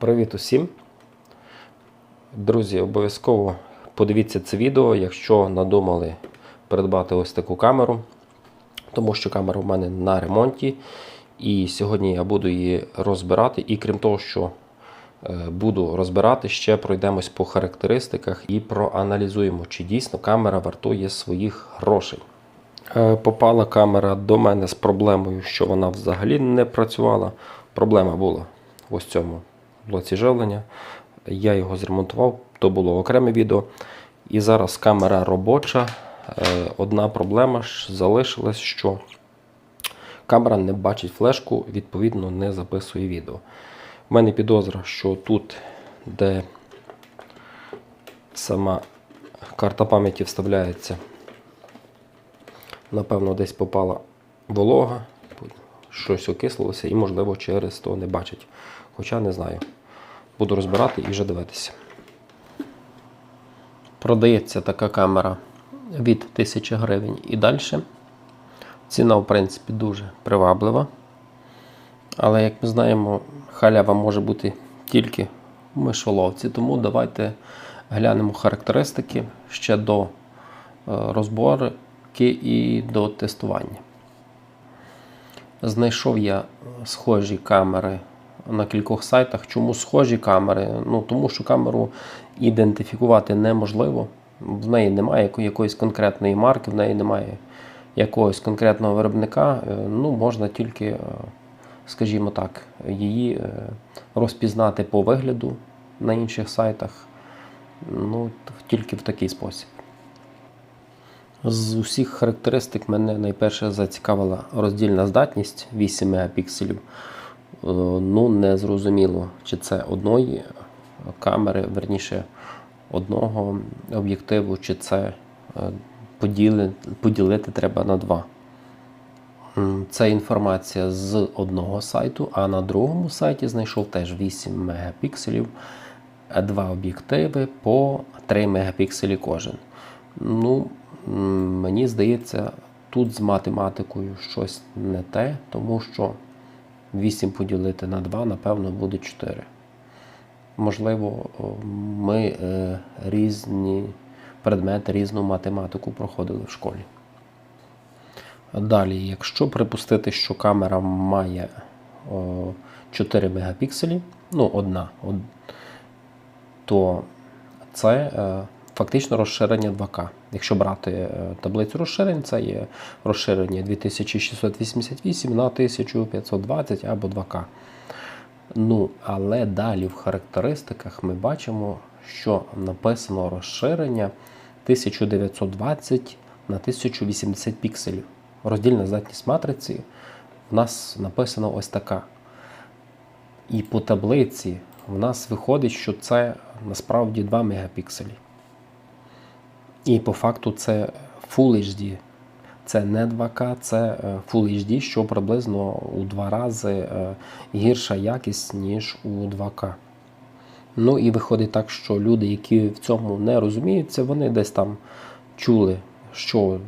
Привіт усім. Друзі, обов'язково подивіться це відео, якщо надумали придбати ось таку камеру, тому що камера в мене на ремонті. І сьогодні я буду її розбирати. І крім того, що е, буду розбирати, ще пройдемось по характеристиках і проаналізуємо, чи дійсно камера вартує своїх грошей. Е, Попала камера до мене з проблемою, що вона взагалі не працювала. Проблема була в ось цьому блоці живлення. Я його зремонтував, то було окреме відео. І зараз камера робоча. Е, Одна проблема ж залишилась, що камера не бачить флешку, відповідно, не записує відео. У мене підозра, що тут, де сама карта пам'яті вставляється, напевно, десь попала волога, щось окислилося і, можливо, через то не бачить. Хоча не знаю. Буду розбирати і вже дивитися. Продається така камера від 1000 гривень і далі. Ціна, в принципі, дуже приваблива. Але, як ми знаємо, халява може бути тільки в мишоловці. Тому давайте глянемо характеристики ще до е, розборки і до тестування. Знайшов я схожі камери на кількох сайтах. Чому схожі камери? Ну, тому що камеру ідентифікувати неможливо. В неї немає якоїсь конкретної марки, в неї немає якогось конкретного виробника. Е, Ну, можна тільки, е, скажімо так, її е, розпізнати по вигляду на інших сайтах. Ну, тільки в такий спосіб. З усіх характеристик мене найперше зацікавила роздільна здатність 8 мегапікселів. Е, Ну, не зрозуміло, чи це одної камери, верніше одного об'єктиву, чи це е, поділи, поділити треба на два. Це інформація з одного сайту, а на другому сайті знайшов теж 8 мегапікселів, е, два об'єктиви по 3 мегапікселі кожен. Ну, мені здається, тут з математикою щось не те, тому що 8 поділити на 2, напевно, буде 4. Можливо, ми е, різні предмети, різну математику проходили в школі. Далі, якщо припустити, що камера має 4 мегапікселі, ну, одна, то це е, фактично розширення 2К. Якщо брати е, таблицю розширень, це є розширення 2688 на 1520 або 2К. Ну, але далі в характеристиках ми бачимо, що написано розширення 1920 на 1080 пікселів. Роздільна здатність матриці в нас написано ось така. І по таблиці в нас виходить, що це насправді 2 мегапікселі. І по факту це Full HD. Це не 2К, це е, Full HD, що приблизно у два рази е, гірша якість, ніж у 2К. Ну і виходить так, що люди, які в цьому не розуміються, вони десь там чули, що е,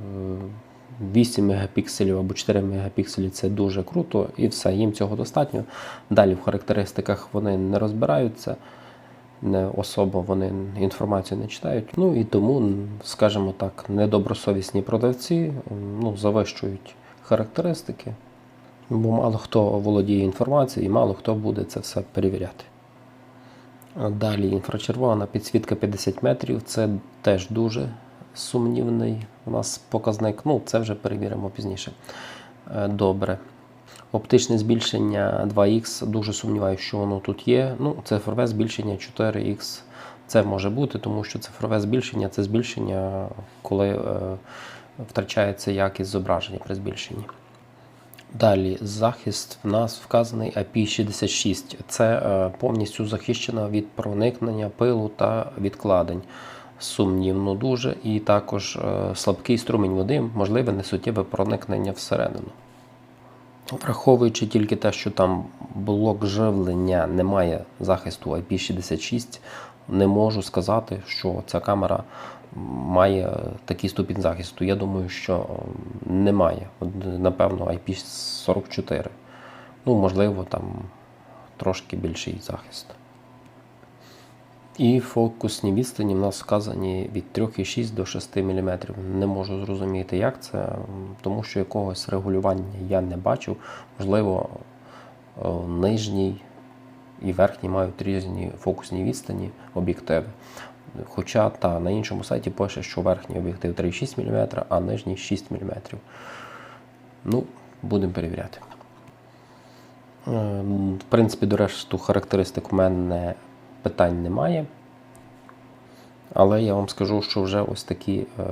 8 мегапікселів або 4 мегапікселі це дуже круто, і все, їм цього достатньо. Далі в характеристиках вони не розбираються, особо вони інформацію не читають. Ну і тому, скажімо так, недобросовісні продавці ну, завищують характеристики, бо мало хто володіє інформацією і мало хто буде це все перевіряти. Далі інфрачервона підсвітка 50 метрів це теж дуже сумнівний у нас показник. Ну, це вже перевіримо пізніше. Е, Добре. Оптичне збільшення 2х, дуже сумніваюся, що воно тут є. Ну, цифрове збільшення 4х. Це може бути, тому що цифрове збільшення це збільшення, коли е, втрачається якість зображення при збільшенні. Далі захист в нас вказаний IP66. Це е, повністю захищена від проникнення пилу та відкладень. Сумнівно дуже. І також е, слабкий струмінь води, можливе несуттєве проникнення всередину. Враховуючи тільки те, що там блок живлення немає захисту IP66, не можу сказати, що ця камера має такий ступінь захисту. Я думаю, що немає. Напевно, IP44. Ну, можливо, там трошки більший захист. І фокусні відстані в нас вказані від 3,6 до 6 мм. Не можу зрозуміти, як це, тому що якогось регулювання я не бачив. Можливо, е, нижній і верхній мають різні фокусні відстані об'єктиви. Хоча та, на іншому сайті пише, що верхній об'єктив 3,6 мм, а нижній 6 мм. Ну, будемо перевіряти. Е, В принципі, до решту характеристик у мене питань немає. Але я вам скажу, що вже ось такі е,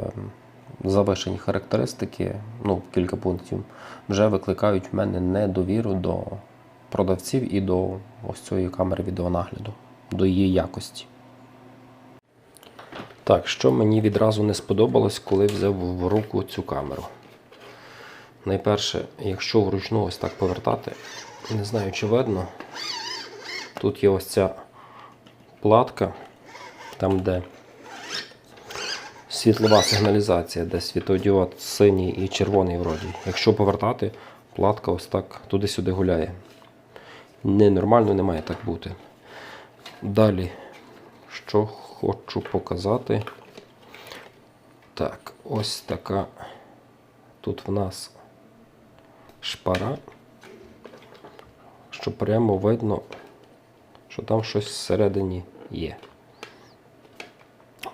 завишені характеристики, ну, кілька пунктів, вже викликають в мене недовіру до продавців і до ось цієї камери відеонагляду, до її якості. Так, що мені відразу не сподобалось, коли взяв в руку цю камеру. Найперше, якщо вручну ось так повертати, не знаю, чи видно, тут є ось ця платка, там, де світлова сигналізація, де світодіод синій і червоний вроді. Якщо повертати, платка ось так туди-сюди гуляє. Ненормально не має так бути. Далі, що хочу показати. Так, ось така. Тут в нас шпара, що прямо видно, що там щось всередині є.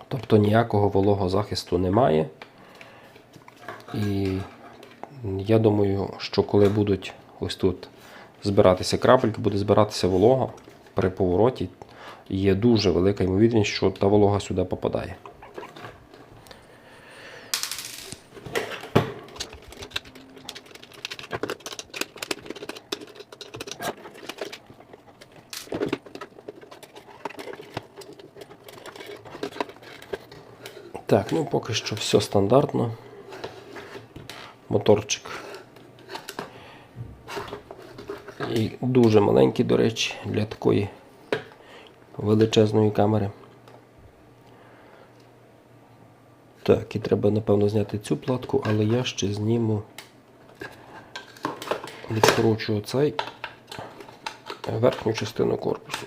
Тобто ніякого вологозахисту немає. І я думаю, що коли будуть ось тут збиратися крапельки, буде збиратися волога при повороті, є дуже велика ймовірність, що та волога сюди попадає. Так, ну поки що все стандартно. Моторчик. І дуже маленький, до речі, для такої величезної камери. Так, і треба, напевно, зняти цю платку, але я ще зніму, відкручу оцей верхню частину корпусу.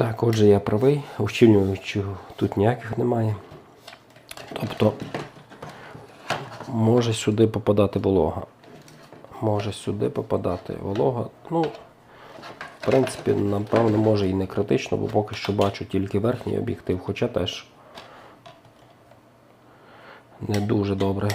Так, отже, я правий, ущільнюючого тут ніяких немає. Тобто може сюди попадати волога. Може сюди попадати волога. Ну, в принципі, напевно, може і не критично, бо поки що бачу тільки верхній об'єктив, хоча теж не дуже добре.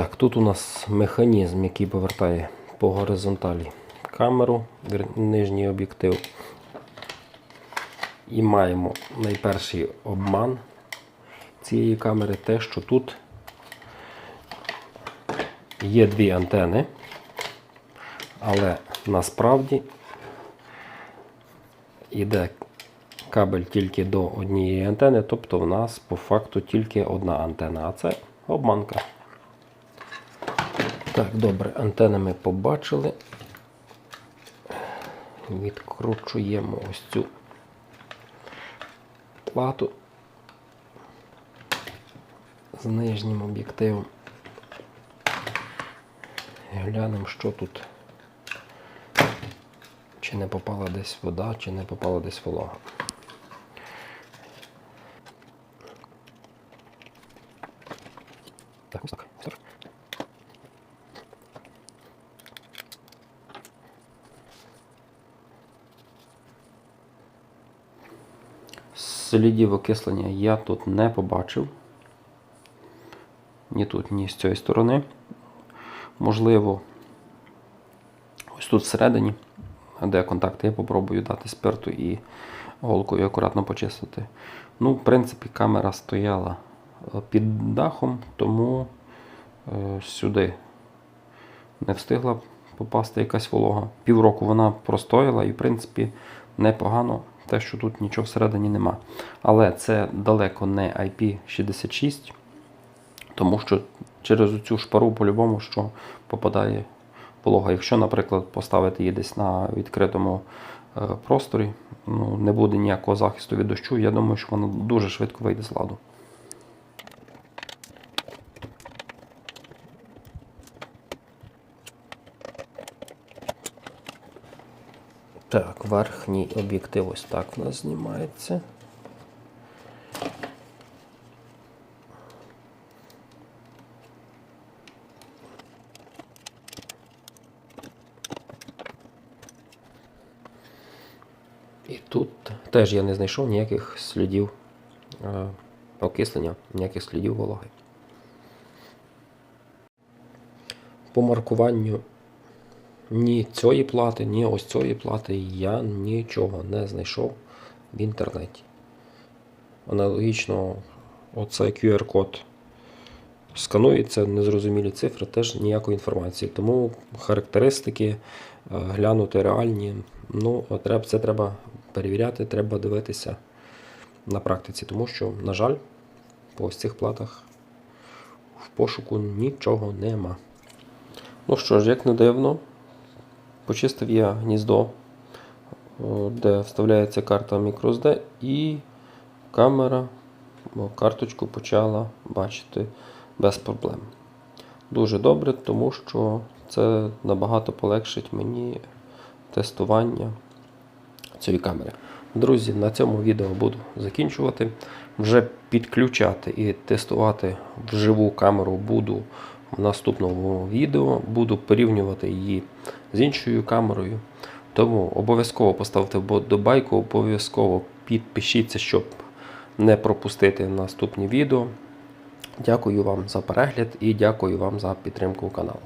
Так, тут у нас механізм, який повертає по горизонталі камеру, нижній об'єктив. І маємо найперший обман цієї камери те, що тут є дві антени, але насправді йде кабель тільки до однієї антени, тобто в нас по факту тільки одна антена, а це обманка. Так, добре, антени ми побачили. Відкручуємо ось цю плату з нижнім об'єктивом. Глянемо, що тут. Чи не попала десь вода, чи не попала десь волога. Так, ось так. ось так. Слідів окислення я тут не побачив. Ні тут, ні з цієї сторони. Можливо, ось тут всередині, де контакти, я попробую дати спирту і голкою акуратно почистити. Ну, в принципі, камера стояла е, під дахом, тому е, сюди не встигла попасти якась волога. Півроку вона простояла і, в принципі, непогано те, що тут нічого всередині нема. Але це далеко не IP66, тому що через цю шпару по-любому що попадає волога. Якщо, наприклад, поставити її десь на відкритому е, просторі, ну, не буде ніякого захисту від дощу, я думаю, що вона дуже швидко вийде з ладу. Так, верхній об'єктив ось так в нас знімається. І тут теж я не знайшов ніяких слідів е, окислення, ніяких слідів вологи. По маркуванню ні цієї плати, ні ось цієї плати я нічого не знайшов в інтернеті. Аналогічно, оцей QR-код сканується, незрозумілі цифри, теж ніякої інформації. Тому характеристики е, глянути реальні. Ну, це треба перевіряти, треба дивитися на практиці, тому що, на жаль, по ось цих платах в пошуку нічого нема. Ну що ж, як не дивно, почистив я гніздо, де вставляється карта microSD, і камера о, карточку почала бачити без проблем. Дуже добре, тому що це набагато полегшить мені тестування цієї камери. Друзі, на цьому відео буду закінчувати. Вже підключати і тестувати вживу камеру буду в наступному відео. Буду порівнювати її з іншою камерою. Тому обов'язково поставте вподобайку, обов'язково підпишіться, щоб не пропустити наступні відео. Дякую вам за перегляд і дякую вам за підтримку каналу.